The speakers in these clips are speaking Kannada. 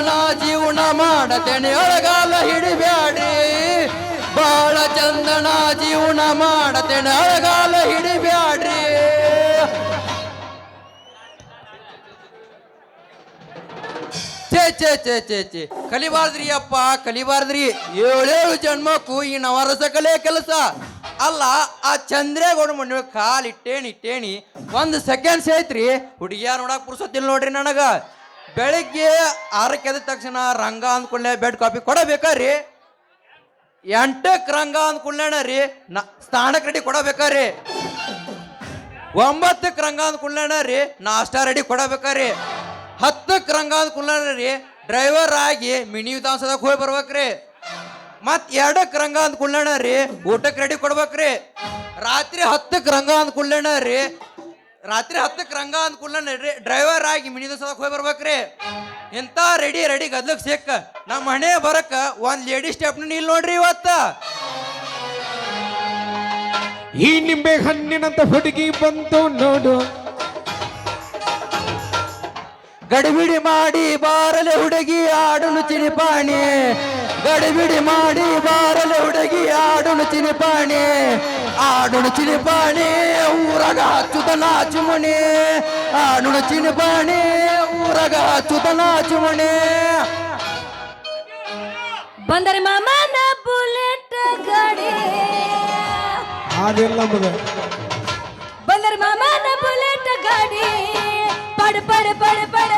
ಚಂದನ ಜೀವನ ಮಾಡತೇನೆ ಅಳಗಾಲ ಹಿಡಿಬ್ಯಾಡ್ರಿ ಬಾಳ ಚಂದನ ಜೀವನ ಮಾಡತೇನೆ ಅಳಗಾಲ ಹಿಡಿಬ್ಯಾಡ್ರಿ ಛೇ ಛೇ ಛೇ ಛೇ ಛೇ ಕಲಿಬಾರ್ದ್ರಿ ಅಪ್ಪ ಕಲಿಬಾರ್ದ್ರಿ ಏಳೇಳು ಜನ್ಮಕ್ಕೂ ಈ ನವರಸ ಕಲೆ ಕೆಲಸ ಅಲ್ಲ ಆ ಚಂದ್ರೇಗೌಡ ಮಣ್ಣು ಕಾಲ್ ಇಟ್ಟೇನಿ ಇಟ್ಟೇನಿ ಒಂದು ಸೆಕೆಂಡ್ಸ್ ಐತ್ರಿ ಹುಡುಗಿಯಾರ ನೋಡಕ್ ಪುರ್ಸೊತ್ತಿಲ್ಲ ನೋಡ್ರಿ ನನಗ ಬೆಳಿಗ್ಗೆ ಆರಕ್ಕೆ ಎದ್ದ ತಕ್ಷಣ ರಂಗ ಅಂದ್ಕೊಂಡೆ ಬೆಡ್ ಕಾಫಿ ಕೊಡಬೇಕಾರಿ? ಎಂಟಕ್ಕೆ ರಂಗ ಅಂದ್ಕೊಳ್ಳೇಣ ರೀ? ನ ಸ್ನಾನಕ್ಕೆ ರೆಡಿ ಕೊಡಬೇಕಾರಿ? ಒಂಬತ್ತಕ್ಕೆ ರಂಗ ಅಂದ್ಕೊಳ್ಳೇಣ ರೀ? ನಾಷ್ಟಾ ರೆಡಿ ಕೊಡಬೇಕಾರಿ? ಹತ್ತಕ್ಕೆ ರಂಗ ಅಂದ್ಕೊಳ್ಳೇಣ ರೀ? ಡ್ರೈವರ್ ಆಗಿ ಮಿನಿ ವಿಧಾನಸೌಧಕ್ಕೆ ಹೋಗಿ ಬರ್ಬೇಕ್ರಿ. ಮತ್ ಎರಡಕ್ಕೆ ರಂಗ ಅಂದ್ಕೊಳ್ಳೇಣ ರೀ? ಊಟಕ್ಕೆ ರೆಡಿ ಕೊಡ್ಬೇಕ್ರಿ. ರಾತ್ರಿ ಹತ್ತಕ್ಕೆ ರಂಗ ಅಂದ್ಕೊಳ್ಳೇಣ ರೀ? ರಾತ್ರಿ ಹತ್ತಕ್ಕೆ ರಂಗ ಅಂದ್ಕೊಳ್ಳೇಣ ರೀ ಡ್ರೈವರ್ ಆಗಿ ಮಿನಿ ವಿಧಾನಸೌಧಕ್ಕೆ ಹೋಗಿ ಬರ್ಬೇಕ್ರಿ. ಎಂತ ರೆಡಿ ರೆಡಿ ಗದ್ಲಕ್ ಸಿಕ್ಕ, ನಮ್ಮ ಮನೆ ಬರಕ್ಕ ಒಂದ್ ಲೇಡಿ ಸ್ಟೆಪ್ನ ಇಲ್ಲಿ ನೋಡ್ರಿ ಇವತ್ತ. ಈ ನಿಂಬೆ ಹಣ್ಣಿನಂತ ಹುಡುಗಿ ಬಂತು ನೋಡು. ಗಡಿಬಿಡಿ ಮಾಡಿ ಬಾರಲೆ ಹುಡುಗಿ ಆಡಲು ಚಿನಿಪಾಣಿ. ಗಡಿಬಿಡಿ ಮಾಡಿ ಬಾರಲೆ ಹುಡುಗಿ ಆಡಲು ಚಿನಿಪಾಣಿ. ಆಡಲು ಚಿನಿಪಾಣಿ ಊರಗ ಹಚ್ಚುತ ನಾಚುಮಣಿ ಆಡಲು ಚಿನಿಪಾಣಿ ಊರಗ ಹಚ್ಚುತ ನಾಚುಮಣಿ ಬಂದರೆ ಮಾಮನ ಬುಲೆಟ್ ಗಾಡಿ. ಅದೆಲ್ಲ ಮಗ ಬಂದರೆ ಮಾಮನ ಬುಲೆಟ್ ಗಾಡಿ. ಪಡ ಪಡ ಪಡ ಪಡ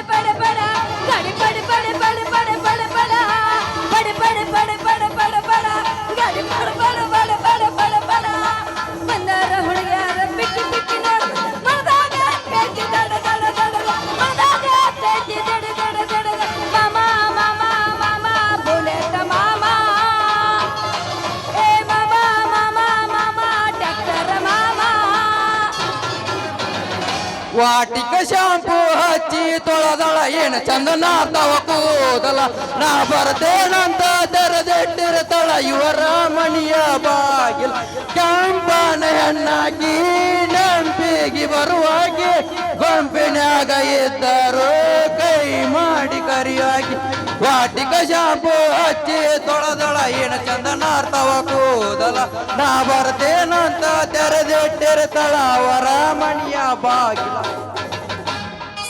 वाटिका शांत ತೊಳೆದಳ, ಏನು ಚಂದನ ತವ ಕೂದಲ ನಾ ಬರ್ತೇನಂತ ತೆರೆದಿಟ್ಟಿರ್ತಾಳ ಇವರ ಮಣಿಯ ಬಾಗಿಲ. ಕೆಂಪನ ಹೆಣ್ಣಾಗಿ, ನೆಂಪಿಗೆ ಬರುವಾಗಿ, ಗೊಂಪಿನ್ಯಾಗ ಇದ್ದರು ಕೈ ಮಾಡಿ ಕರಿಯಾಗಿ. ವಾಟಿಕ ಶಾಂಪು ಹಚ್ಚಿ ತೊಳೆದಳ, ಏನು ಚಂದನ ತವ ಕೂದಲ ನಾ ಬರ್ತೇನಂತ ತೆರೆದಿಟ್ಟಿರ್ತಾಳ, ಅವರ ಮಣಿಯ ಬಾಗಿಲ.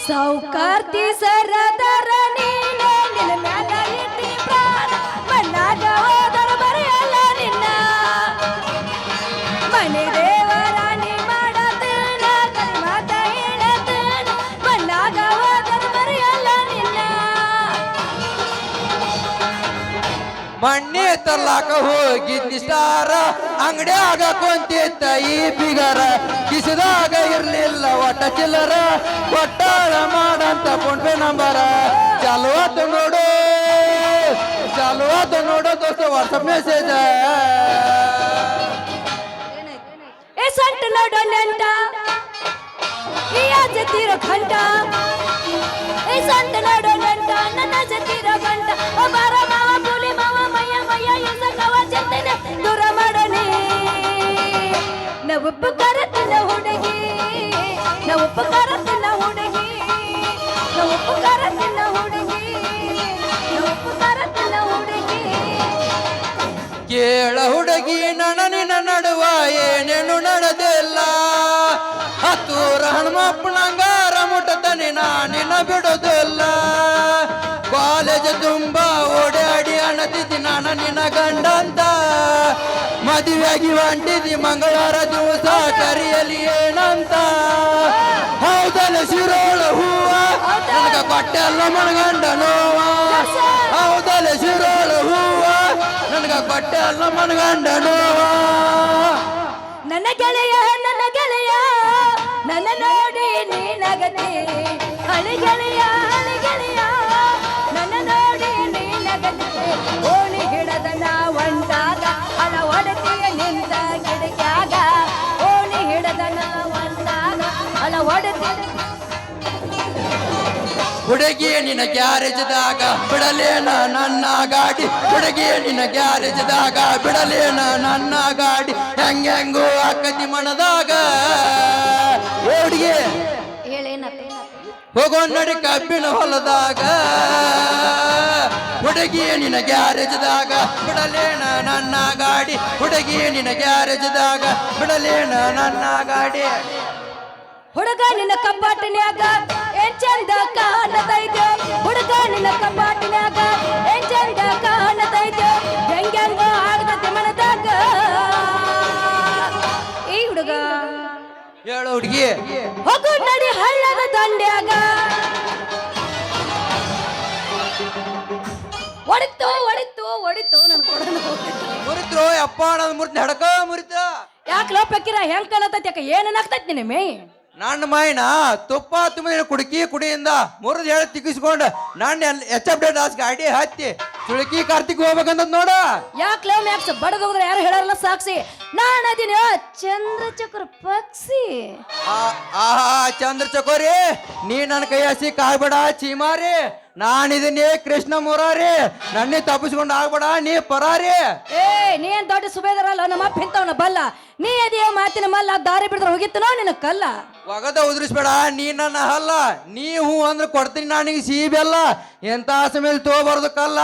ಸೌಕಾರ್ತಿ ಸರದರ ಮಣ್ಣಿ ತರ್ಲಾಕ ಹೋಗಿದ್ದಿಷ್ಟಾರ ಅಂಗಡ್ಯಾಗ ಕುಂತಿತ್ತ ಈ ಬಿಗರ. ಕಿಸದಾಗ ಇರ್ಲಿಲ್ಲ ಒಟ್ಟ ಚಿಲ್ಲರ, ಒಟ್ಟಾಳ ಮಾಡಂತ ಪೇ ನಂಬರ. ಚಲವತ್ತು ನೋಡು ಚಲವತ್ತು ನೋಡು ದೋಸ್ತ, ವಾಟ್ಸಪ್ ಮೆಸೇಜ್ ಏ ಸಂಟ ಖಂಡ ಏ ಸಂಟ ನನ್ನ ಜತಿರ ಗಂಟ. ಓ ಹುಡುಗಿ ಹುಡುಗಿ ಹುಡುಗಿ ಹುಡುಗಿ. ಕೇಳ ಹುಡುಗಿ ನಣನಿನ ನಡುವ ಏನೇನು ನಡೆದಿಲ್ಲ? ಹತ್ತೂರ ಹನುಮಪ್ಪನಂಗಾರ ಮುಟ್ಟತನಿ ನಾನಿನ ಬಿಡೋದಿಲ್ಲ? ಕಾಲೇಜ್ ತುಂಬ ಓಡಾಡಿ ಅಣತಿದ್ದಿ ನಾನು ನಿನ್ನ ಗಂಡಂತ. ಮದುವೆಯಾಗಿ ಹೊಂಟಿದ್ದಿ ಮಂಗಳವಾರ ದಿವಸ ಕರಿಯಲಿ ಏನಂತ? ಹೌದಲ್ಲ ಶಿರೋಳ ಹೂವ? ನನಗ ಕೊಟ್ಟೆಲ್ಲ ಮನಗಂಡ ನೋವ. ಹೌದಲ್ಲ ಶಿರೋಳ ಹೂವ? ನನಗ ಕೊಟ್ಟೆಲ್ಲ ಮನಗಂಡ ನೋವ. ನನ್ನ ಗೆಳೆಯ ನನ್ನ ಗೆಳೆಯ, ನನ್ನ ನೋಡಿ ನೀನಗತಿ. ಹಳಿ ಗೆಳೆಯ ನಡಕ್ಯಾಗ? ಓಣಿ ಹಿಡದ ಅಲ್ಲ ಹುಡುಗಿಯ ನಿನ ಗ್ಯಾರೇಜ್ದಾಗ ಬಿಡಲೇನ ನನ್ನ ಗಾಡಿ ಹುಡುಗಿಯ ನಿನ ಗ್ಯಾರೇಜ್ದಾಗ ಬಿಡಲೇನ ನನ್ನ ಗಾಡಿ ಹೆಂಗೆಂಗೂ ಅಕ್ಕತಿ ಮಣದಾಗ ಹುಡುಗಿ ಹೋಗೋ ನಡಿ ಕಬ್ಬಿನ ಹೊಲದಾಗ ಹುಡುಗಿ ನಿನ ಗ್ಯಾರೇಜ್ದಾಗ ಬಿಡಲೇನ ನನ್ನ ಗಾಡಿ? ಹುಡುಗಿ ನಿನ ಗ್ಯಾರೇಜ್ದಾಗ ಬಿಡಲೇನ ನನ್ನ ಗಾಡಿ? ಹುಡುಗ ನಿನ್ನ ಕಬ್ಬಾಟಿನ್ಯಾಗ ಏನ್ ಚಂದ ಕಾಣತೈತೆ ಹುಡುಗ ನಿನ್ನ ಕಬ್ಬಾಟಿನ್ಯಾಗ ಏನ್ ಚಂದ ಕಾಣತೈತೆ ಹೆಂಗೆಂಗೋ ಆಗತೈತೆ ಮನದಾಗ? ಈ ಹುಡುಗ. ಹೇಳು ಹುಡುಗಿ. ಹೋಗು ನಡಿ ದಂಡ್ಯಾಗ ಒಡಿತು ಒಡಿತು ಒಡಿತು ನನ್ ಅಪ್ಪಾಡ ಮುರಿತ್ರು ಅಪ್ಪ ಮುರಿತು ಮುರಿತ ಹಡಕ ಮುರಿತ ಯಾಕೆ ಲೋಪಕ್ಕಿರ ಹೆಂಗ್ ಕಲತೈತಿ ಯಾಕೆ? ಏನೇನಾಗ್ತೈತಿ ನಿನ್ನ ಮೇ? ನನ್ನ ಮಾಯಿನ ತುಪ್ಪ ತುಂಬಿದ ಕುಡುಕಿ ಕುಡಿಯಿಂದ ಮುರಿದು ಹೇಳಿ ತಿಕ್ಕಿಸ್ಕೊಂಡು ನಾನು ಎಚ್ ಎಫ್ ಡೇಟ್ ಆಸ್ ಗಾಡಿ ಹತ್ತಿ ಸುಳುಕಿ ಕಾರ್ತಿಕ್ ಹೋಗ್ಬೇಕಂತ ನೋಡ. ಯಾಕೆ ಲವ್ ಮ್ಯಾಕ್ಸ್ ಬಡದೋದ್ರೆ ಯಾರು ಹೇಳಲ್ಲ ಸಾಕ್ಷಿ ನಾನು ಅದೀನಿ ಚಂದ್ರಚಕ್ರ ಪಕ್ಷಿ. ಆ ಚಂದ್ರ ಚಕೋರಿ ನೀ ನನ್ನ ಕೈ ಹಸಿ ಕಾಯ್ಬೇಡ ಚೀಮಾರಿ ನಾನಿದ್ದೀನಿ ಕೃಷ್ಣ ಮುರಾರಿ. ನನ್ನ ತಪ್ಪಿಸ್ಕೊಂಡು ಆಗ್ಬೇಡ ನೀ ಪರಾರಿ. ಏ ನೀ ಏನ್ ದೊಡ್ಡ ಸುಬೇದರಲ್ಲ ನಮ್ಮ ಅಪ್ಪ ಇಂಥವ್ನ ಬಲ್ಲ. ನೀ ಅದೇ ಮಾತಿನ ಮಲ್ಲ ದಾರಿ ಬಿಡಿದ್ರೆ ಹೋಗಿತ್ತನೋ ನಿನ್ನ ಕಲ್ಲ. ಒಗದ ಉದುರಿಸ್ಬೇಡ ನೀ ನನ್ನ ಹಲ್ಲ. ನೀ ಹೂ ಅಂದ್ರೆ ಕೊಡ್ತೀನಿ ನಾನಿಗೆ ಸಿಹಿ ಬೆಲ್ಲ ಎಂತ ಆಸೆ ಮೇಲೆ ತೋಬಾರದು ಕಲ್ಲ.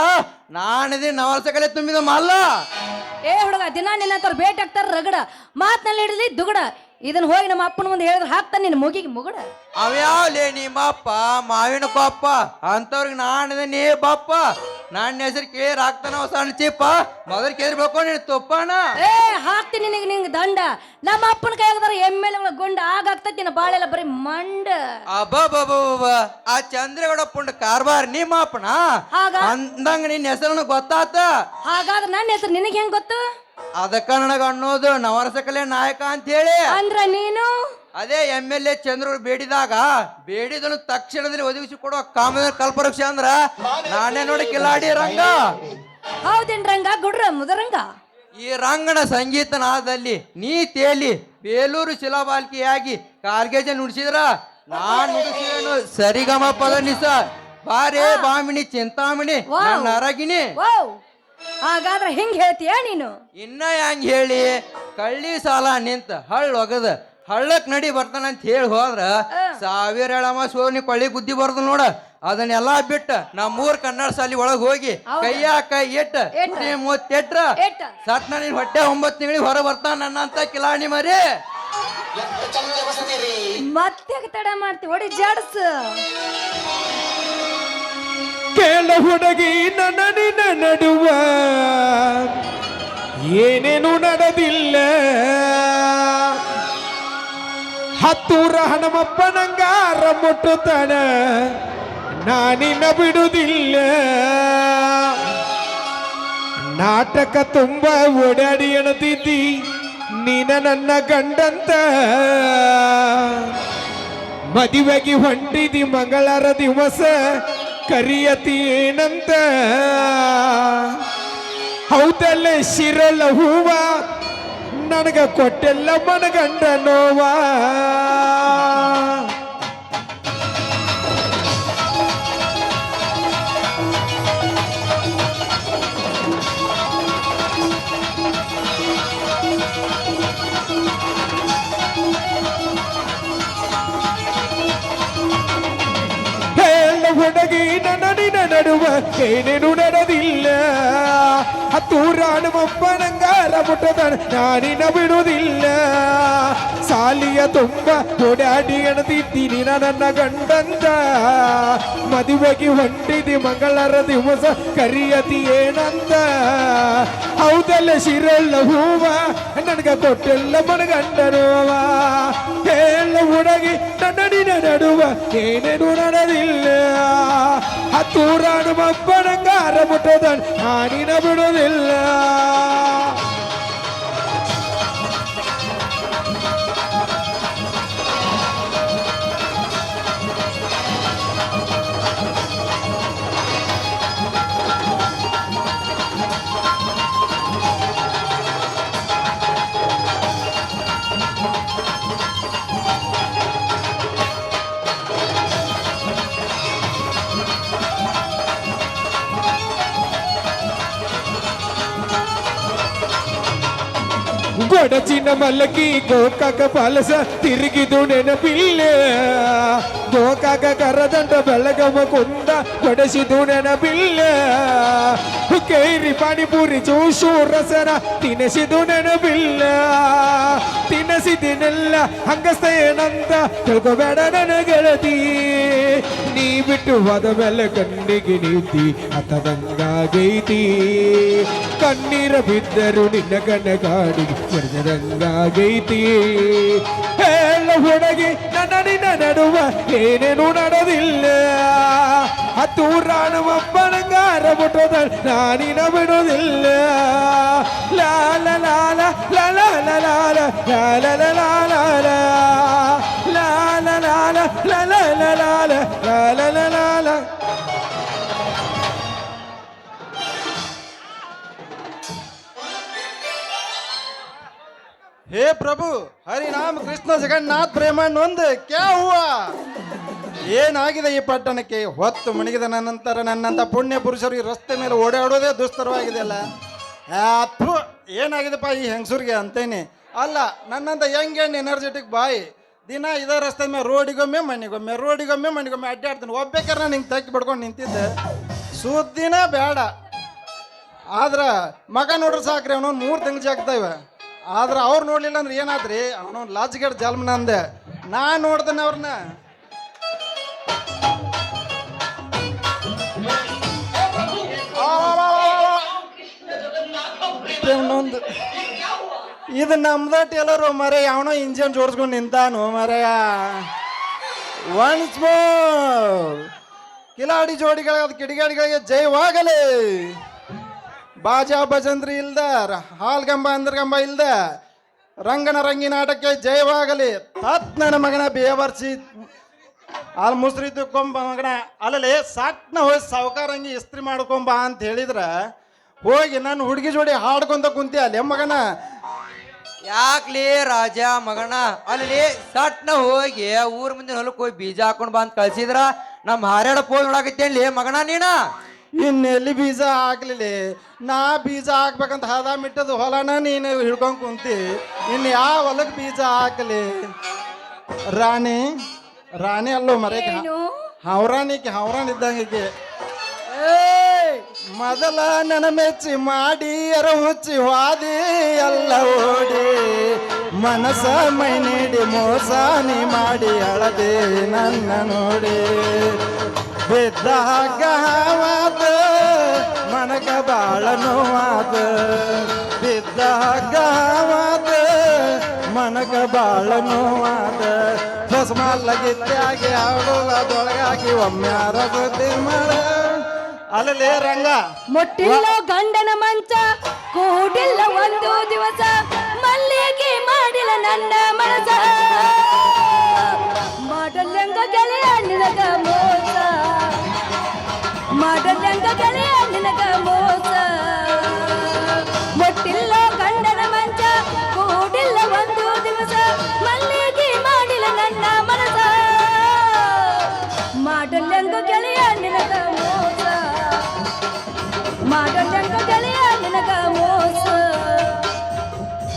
ನಾನಿದೀನಿ ನವಲ್ಸಕಲೆ ತುಂಬಿದ ಮಲ್ಲ. ಏ ಹುಡುಗ ದಿನ ನಿನ್ನ ಹತ್ರ ಭೇಟಿ ಆಗ್ತಾರ ರಗಡ. ಮಾತ್ನಲ್ಲಿ ಹಿಡಿದ್ಲಿ ದುಗಡ. ಇದನ್ನ ಹೋಗಿ ನಮ್ಮ ಅಪ್ಪನ ಮುಂದೆ ಹೇಳಿದ್ರೆ ಹಾಕ್ತಾನೆ ನಿನ್ನ ಮುಗಿಗೆ ಮುಗಡ. ಅವ್ಯಾವ್ಲೇ ನಿಮ್ಮಪ್ಪ ಮಾವಿನ ಪಾಪ ಅಂತವ್ರಿಗೆ ನಾನು ನೀ ಬಪ್ಪ. ನನ್ನ ಹೆಸರು ಕೇರ್ ಹಾಕ್ತಾನ ಸಣ್ಣ ಚಿಪ್ಪ. ಮೊದಲು ಕೇರ್ಬೇಕು ನೀನು ತುಪ್ಪಣ ಏ ಹಾಕ್ತೀನಿ ನಿನಗೆ ನಿಂಗೆ ದಂಡ. ನಮ್ಮ ಅಪ್ಪನ ಕೈ ಎಂ ಎಲ್ ಗುಂಡ ಆಗ ಆಗ್ತೈತಿ ನಿನ್ನ ಬಾಳೆಲ್ಲ ಬರೀ ಮಂಡ. ಅಬ್ಬಬ್ಬಬ್ಬ ಆ ಚಂದ್ರಗೌಡ ಪುಂಡ ಕಾರ್ಬಾರ್ ನಿಮ್ಮ ಅಪ್ಪನ. ಹಾಗ? ಅಂದಂಗ ನಿನ್ನ ಹೆಸರನ್ನು ಗೊತ್ತಾತ. ಹಾಗಾದ್ರೆ ನನ್ನ ಹೆಸರು ನಿನಗೆ ಹೆಂಗ್ ಗೊತ್ತು? ಅದಕ್ಕ ನನಗ ಅನ್ನೋದು ನವರಸಕಲೆ ನಾಯಕ ಅಂತ ಹೇಳಿ ಅಂದ್ರ ನೀನು? ಅದೇ ಎಂ ಎಲ್ ಎ ಚಂದ್ರ ಬೇಡಿದಾಗ ಬೇಡಿದನು ತಕ್ಷಣದಲ್ಲಿ ಒದಗಿಸಿ ಕೊಡುವ ಕಾಮದ ಕಲ್ಪವೃಕ್ಷ ಅಂದ್ರ ನಾನೇ ನೋಡಿ ಕಿಲಾಡಿ ರಂಗ. ಹೌದೇನ್ ರಂಗ? ಗುಡ್ರ ಮುದರಂಗ ಈ ರಂಗನ ಸಂಗೀತನಾದಲ್ಲಿ ನೀ ತೇಲಿ ಬೇಲೂರು ಶಿಲಾಬಾಲ್ಕಿಯಾಗಿ ಕಾರ್ಗೇಜ ನುಡಿಸಿದ್ರ ನಾನ್ ನುಡಿಸಿದನು ಸರಿಗಮ ಪದ ನಿಸ ಬಾರೇ ಬಾಮಿನಿ ಚಿಂತಾಮಣಿ ನರಗಿಣಿ ನನ್ನ ಅರಗಿನಿ ಹಾಗಾದ್ರೆ ಹಿಂಗ್ ಹೇಳ್ತೀಯ ನೀನು? ಇನ್ನ ಹೆಂಗ್ ಹೇಳಿ? ಕಳ್ಳಿ ಸಾಲ ನಿಂತ ಹಳ್ಳ ಒಗದ. ಹಳ್ಳಕ್ ನಡಿ ಬರ್ತಾನಂತ ಹೇಳಿ ಹೋದ್ರ ಸಾವಿರ ಎಳಮ ಸೋನಿ ಕೊಳ್ಳಿ ಬುದ್ಧಿ ಬರ್ದು ನೋಡ. ಅದನ್ನೆಲ್ಲಾ ಬಿಟ್ಟ ನಮ್ಮೂರ್ ಕನ್ನಡ ಶಾಲಿ ಒಳಗ್ ಹೋಗಿ ಕೈಯ ಕೈ ಇಟ್ಟ ಎಟ್ಟ. ಮೂವತ್ತೆಟ್ರ ಸತ್ನ ನೀನ್ ನಿನ್ ಹೊಟ್ಟೆ ಒಂಬತ್ತು ತಿಂಗಳಿಗೆ ಹೊರ ಬರ್ತಾನ ನನ್ನಂತ ಕಿಲಾಣಿ ಮರಿ. ಮತ್ತೆ ತಡ ಮಾಡ್ತಿ? ಒಡಿ ಜಾಡ್ಸ್. ಕೇಳ ಹುಡುಗಿ ನನ್ನ ನಡುವ ಏನೇನು ನಡೆದಿಲ್ಲ. ಹತ್ತೂರ ಹನುಮಪ್ಪನಂಗಾರ ಮುಟ್ಟುತ್ತಾನ. ನಾನಿನ್ನ ಬಿಡುವುದಿಲ್ಲ ನಾಟಕ ತುಂಬ ಓಡಾಡಿ ಎಣತಿದ್ದಿ. ನೀನ ನನ್ನ ಗಂಡಂತ. ಮದುವೆಗೆ ಹೊಂಟಿದಿ ಮಂಗಳಾರ ದಿವಸ. ಕರಿಯತಿ ಹೌದಲ್ಲೇ ಶಿರಳ ಹೂವ ನನಗ ಕೊಟ್ಟೆಲ್ಲ ಮನಗಂಡ ನೋವಾ. ನಿನ್ನ ನಡುವ ಏನೇನು ನಡೆದಿಲ್ಲ ಹತ್ತೂರ ಹನುಮಪ್ಪನಂಗಾರ ಮುಟ್ಟದ ನಾನಿನ ಬಿಡುವುದಿಲ್ಲ ಸಾಲಿಯ ತುಂಬ ಓಡಾಡಿ ಎಣದಿದ್ದೀನಿ ನನ್ನ ಗಂಡಂತ. ಮದುವೆಗೆ ಹೊಂಟಿದಿ ಮಂಗಳರ ದಿವಸ ಕರಿಯತಿ ಏನಂತ. ಹೌದಲ್ಲ ಶಿರಲ್ಲ ಹೂವ? ನನಗ ಕೊಟ್ಟೆಲ್ಲ ಮನಗಂಡನೋವ ಎಲ್ಲ ಉಡಗಿ ನನ್ನಡಿನ ನಿನ್ನ ನಡುವ ಏನೇನು ನಡೆದಿಲ್ಲ. ಹತ್ತೂರ ಹನುಮಪ್ಪನಂಗಾರ ಮುಟ್ಟದ ನಾನಿನ ಬಿಡುವುದಿಲ್ಲ గడచిన మల్లకి గోకాక పలస తిరిగిదు నెనపిల్లే గోకాక కరదండ బెల్లగమ్మ కొంద గొడసిదు నెనపిల్లే కేరి పానీపూరి చూసు రసన తినసిదు పిల్ల. తిన ಹಂಗಸ್ತ ಏನಂತ ತಿಳ್ಕೊಬೇಡ ನನ್ನ ಗೆಳತಿ ನೀ ಬಿಟ್ಟು ಹೋದ ಮೇಲೆ ಕಣ್ಣಿಗೆ ನೀತಿ ಹತ್ತದಂಗಾಗೈತಿ ಕಣ್ಣೀರ ಬಿದ್ದರು ನಿನ್ನ ಕಣ್ಣ ಕಾಡಿಗೆ ಬರೆದಂಗಾಗೈತಿ ಹೇಳ ಹುಡುಗಿ ನನ್ನ ನಿನ್ನ ನಡುವ ಏನೇನು ನಡೆದಿಲ್ಲ. ಹತ್ತು ರಾಣವಪ್ಪನಂಗಾರ ಬಿಟ್ಟದ ನಾನಿನ ಬಿಡುವುದಿಲ್ಲ ಲಾಲ ಲಾಲ ಲಾಲ हे प्रभु ಹರಿನಾಮ ಕೃಷ್ಣ ಜಗನ್ನಾಥ್ ಪ್ರೇಮಣ್ಣ ಒಂದು ಕ್ಯಾ ಹೂವಾ? ಏನಾಗಿದೆ ಈ ಪಟ್ಟಣಕ್ಕೆ? ಹೊತ್ತು ಮುಣಗಿದ ನಂತರ ನನ್ನಂತ ಪುಣ್ಯ ಪುರುಷರು ಈ ರಸ್ತೆ ಮೇಲೆ ಓಡಾಡೋದೇ ದುಸ್ತರವಾಗಿದೆ ಅಲ್ಲ? ಥು, ಏನಾಗಿದೆಪ್ಪ ಈ ಹೆಂಗಸೂರಿಗೆ ಅಂತೇನಿ? ಅಲ್ಲ ನನ್ನಂತ ಹೆಂಗೇನು ಎನರ್ಜೆಟಿಕ್ ಬಾಯಿ ದಿನ ಇದೇ ರಸ್ತೆ ಮೇಲೆ ರೋಡಿಗೊಮ್ಮೆ ಮನೆಗೊಮ್ಮೆ ರೋಡಿಗೊಮ್ಮೆ ಮನೆಗೊಮ್ಮೆ ಅಡ್ಡಾಡ್ತೀನಿ. ಒಬ್ಬೇಕಾರೆ ನಿಂಗೆ ತಕ್ಕಿ ಬಿಡ್ಕೊಂಡು ನಿಂತಿದ್ದೆ. ಸುದ್ದಿನ ಬೇಡ. ಆದ್ರೆ ಮಗ ನೋಡ್ರಿ ಸಾಕ್ರಿ ಅವನೊಂದು ಮೂರು ತಿಂಗಳು ಜಾಗ್ತಾ ಆದ್ರೆ ಅವ್ರು ನೋಡ್ಲಿಲ್ಲ ಅಂದ್ರೆ ಏನಾದ್ರಿ? ಅವನೊಂದು ಲಾಜ್ಗೇಟ್ ಜಲ್ಮನ ಅಂದೆ. ನಾ ನೋಡ್ದೇನೆ ಅವ್ರನ್ನ ಇವನೊಂದು ಇದು ನಮ್ದ ಟೇಲರು ಮರ ಯಾವನೋ ಇಂಜಿನ್ ಜೋಡಿಸ್ಕೊಂಡು ನಿಂತಾನು ಮರೆಯ ಒನ್ಸ್ ಮೋರ್ ಕಿಲಾಡಿ ಜೋಡಿಗಳ ಕಿಡಿಗಾಡಿಗಳಿಗೆ ಜೈವಾಗಲಿ ಬಾಜಾ ಭಜಂದ್ರಿ ಇಲ್ದ ಹಾಲ್ಗಂಬ ಅಂದ್ರಗಂಬ ಇಲ್ದ ರಂಗನ ರಂಗಿ ನಾಟಕಕ್ಕೆ ಜಯವಾಗಲಿ ತತ್ ನನ್ನ ಮಗನ ಬೇವರ್ಸಿ. ಅಲ್ಲಿ ಮುಸ್ರಿ ಮಗನ. ಅಲ್ಲಲ್ಲಿ ಸಾಕ್ನ ಹೋಗಿ ಸಾವುಕಾರಂಗಿ ಇಸ್ತ್ರಿ ಮಾಡ್ಕೊಂಬ ಅಂತ ಹೇಳಿದ್ರ ಹೋಗಿ ನನ್ನ ಹುಡುಗಿ ಜೋಡಿ ಹಾಡ್ಕೊಂತ ಕುಂತಿ ಅಲ್ಲಿ ಮಗನ? ಯಾಕ್ಲಿ ರಾಜ ಮಗಣ ಅಲ್ಲಿ ಸಟ್ನ ಹೋಗಿ ಊರ್ ಮುಂದಿನ ಹೊಲಕ್ಕೆ ಹೋಗಿ ಬೀಜ ಹಾಕೊಂಡ್ ಬಂದ್ ಕಳ್ಸಿದ್ರ. ನಮ್ ಹಾರ್ಯಾಡ ಪೋಲ್ ನೋಡಾಕತ್ತೇನ್ಲಿ ಮಗಣ ನೀನ? ಇನ್ನೆಲ್ಲಿ ಬೀಜ ಹಾಕ್ಲಿಲ್ಲ ನಾ ಬೀಜ ಹಾಕ್ಬೇಕಂತ ಹದ ಮಿಟ್ಟದ ಹೊಲನ ನೀನು ಹಿಡ್ಕೊಂಡ್ ಕುಂತಿ. ಇನ್ನು ಯಾವ ಹೊಲಕ್ಕೆ ಬೀಜ ಹಾಕ್ಲಿ? ರಾಣಿ ರಾಣಿ ಅಲ್ಲೋ ಮರೇಕ ಏನು? ಹೌರಾಣಿಕೆ ಹೌರಾಣ್ ಇದ್ದಂಗೆ ಮೊದಲ ನನ ಮೆಚ್ಚಿ ಮಾಡಿ ಅರಹುಚ್ಚಿ ವಾದಿ ಎಲ್ಲ ಓಡಿ ಮನಸ ಮೈ ನೀಡಿ ಮೋಸಾನಿ ಮಾಡಿ ಅಳದೆ ನನ್ನ ನೋಡಿ. ಬಿದ್ದಾಗ ಹಾವಾದ ಮನಗ ಬಾಳ ನೋವಾದ. ಬಿದ್ದಾಗ ಹಾವಾದ ಮನಗ ಬಾಳ ನೋವಾದ. ಬಸ್ ಮಲ್ಲಗಿತ್ತಾಗಿ ಆಡುವುದೊಳಗಾಗಿ ಒಮ್ಮೆ ಅರಗುತ್ತಿ ಮಾಡ ಅಲ್ಲಲೇ ರಂಗ. ಮುಟ್ಟಿಲ್ಲ ಗಂಡನ ಮಂಚ ಕೂಡಿಲ್ಲ ಒಂದು ದಿವಸ. ಮಲ್ಲಿಗೆ ಮಾಡಿಲ್ಲ ನನ್ನ ಮನಸ.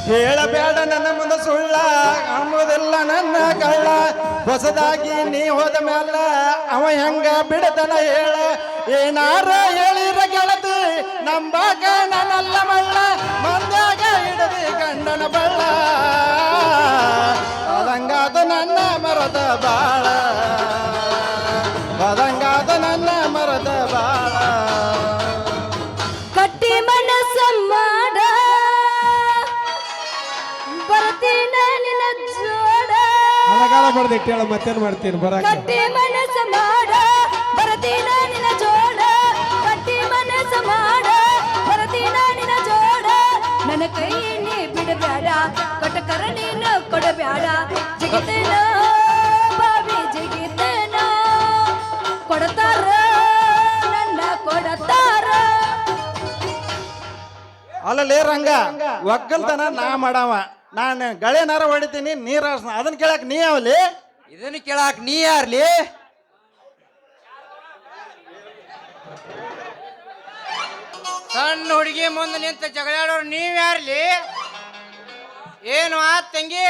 ಹೇಳಬೇಡ ನನ್ನ ಮುಂದೆ ಸುಳ್ಳ ಅಂಬುದಿಲ್ಲ ನನ್ನ ಕಳ್ಳ. ಹೊಸದಾಗಿ ನೀ ಹೋದ ಮ್ಯಾಲ ಅವ ಹೆಂಗ ಬಿಡತನ ಹೇಳ. ಏನಾರ ಹೇಳಿರ ಗೆಳತಿ ನಂಬಾಗ ನನ್ನಲ್ಲ ಮಳ್ಳ. ಮಂದ್ಯಾಗ ಹಿಡದಿ ಗಂಡನ ಬಳ್ಳ. ಅದಂಗಾದ ನನ್ನ ಮರದ ಬಾಳ. ಅದಂಗಾದ ನನ್ನ ಹೇಳ ಮತ್ತೇನ್ ಮಾಡ್ತೀನಿ ಬರಾಕ. ಕಟ್ಟಿ ಮನಸ್ಸ ಮಾಡ ಬರ್ತೀನ ನಿನ್ನ ಜೋಡ. ಕಟ್ಟಿ ಮನಸ್ಸ ಮಾಡ ಬರ್ತೀನ ನಿನ್ನ ಜೋಡ. ನನ್ನ ಕೈ ನೀ ಬಿಡಬೇಡ ಕೊಟ್ಟಕರ ನೀನು ಕೊಡಬೇಡ ಜಿಗಿತೇನ ಬಾವಿ ಜಿಗಿತೇನ. ಕೊಡತಾರ ನನ್ನ ಕೊಡತಾರ. ಅಲ್ಲಲೇ ರಂಗ. ಒಕ್ಕಲ್ತನ ನಾ ಮಾಡವ. ನಾನು ಗಳೆನಾರ ಹೊಡಿತೀನಿ, ನೀರ ಅದನ್ನ ಕೇಳಕ್ ನೀ ಅವಲಿ ಇದನ್ನ ಕೇಳಾಕ ನೀ ಯಾರ್ಲಿ? ಸಣ್ಣ ಹುಡುಗಿ ಮುಂದೆ ನಿಂತ ಜಗಳಾಡೋರು ನೀವ್ ಯಾರ್ಲಿ? ಏನು ಆ ತಂಗಿ?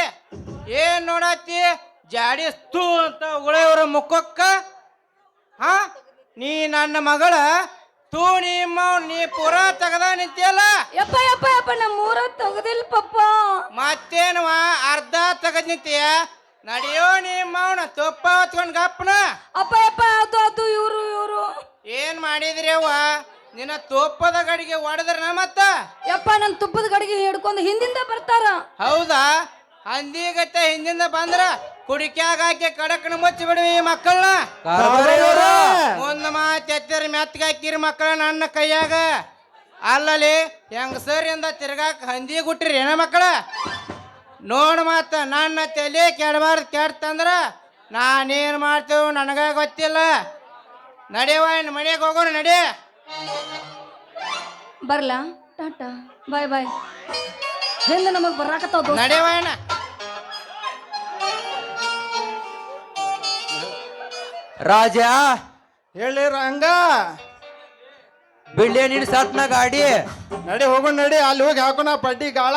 ಏನ್ ನೋಡತ್ತಿ? ಜಾಡಿಸ್ತು ಅಂತ ಉಳೆಯವರ ಮುಖಕ್ಕ, ಹಾ? ನೀ ನನ್ನ ಮಗಳ? ತೂ ನಿಮ್ಮ ನೀ ಪೂರ ತೆಗದ ನಿಂತಿಯಲ್ಲ? ಯಪ್ಪ ಯಪ್ಪ ಯಪ್ಪ ನಮ್ಮ ಊರ ತೆಗದಿಲ್ ಪಪ್ಪ. ಮತ್ತೇನವ? ಅರ್ಧ ತೆಗದ್ ನಿಂತಿಯ? ನಡೆಯೋ ನೀ ಅವನ ತುಪ್ಪ ಹೊತ್ಕೊಂಡ್ ಗಪ್ಪನ ಅಪ್ಪ ಯಪ್ಪ ಅದು ಅದು ಇವ್ರು ಇವ್ರು. ಏನ್ ಮಾಡಿದ್ರಿ ಅವ್ವ ನಿನ್ನ ತುಪ್ಪದ ಗಡಿಗೆ ಹೊಡೆದ್ರ ಮತ್ತ? ಯಪ್ಪ ನನ್ನ ತುಪ್ಪದ ಗಡಿಗೆ ಹಿಡ್ಕೊಂಡು ಹಿಂದಿಂದ ಬರ್ತಾರ. ಹೌದಾ? ಹಂದಿಗತ್ತೆ ಹಿಂದಿಂದ ಬಂದ್ರ ಕುಡಿಕ್ಯಾಗ ಹಾಕಿ ಕಡಕನ ಮುಚ್ಚಿ ಬಿಡುವಿ ಈ ಮಕ್ಕಳನ್ನ ಒಂದು ಮುಂದ ಎತ್ತಿರ ಮೆತ್ತಗೆ ಹಾಕಿರಿ ಮಕ್ಕಳ ನನ್ನ ಕೈಯಾಗ. ಅಲ್ಲಲ್ಲಿ ಹೆಂಗಸರಿಂದ ತಿರ್ಗಾಕ ಹಂದಿ ಗುಟ್ಟಿರಿ ಏನ ಮಕ್ಕಳ? ನೋಡ್ ಮಾತ ನನ್ನ ತಲೆ ಕೆಡಬಾರ್ದು ಕೆಡ್ತಂದ್ರ ನಾನೇನ್ ಮಾಡ್ತೇವೆ ನನಗ ಗೊತ್ತಿಲ್ಲ. ನಡೆಯವ ಮನೆಗೆ ಹೋಗೋಣ ನಡಿ. ಬರ್ಲಾ? ಟಾಟಾ ಬಾಯ್ ಬಾಯ್. ಹಿಂದೆ ನಮಗ್ ಬರಾಕತ್ತಾವ ದೋಸ್ತ. ರಾಜ ಹೇಳಿ ರಂಗ. ಬಿಡ್ಲೆ ನೀನು ಸತ್ನ ಗಾಡಿ. ನಡಿ ಹೋಗೋಣ ನಡಿ. ಅಲ್ಲಿ ಹೋಗಿ ಹಾಕೋಣ ಪಡ್ಡಿ ಗಾಳ.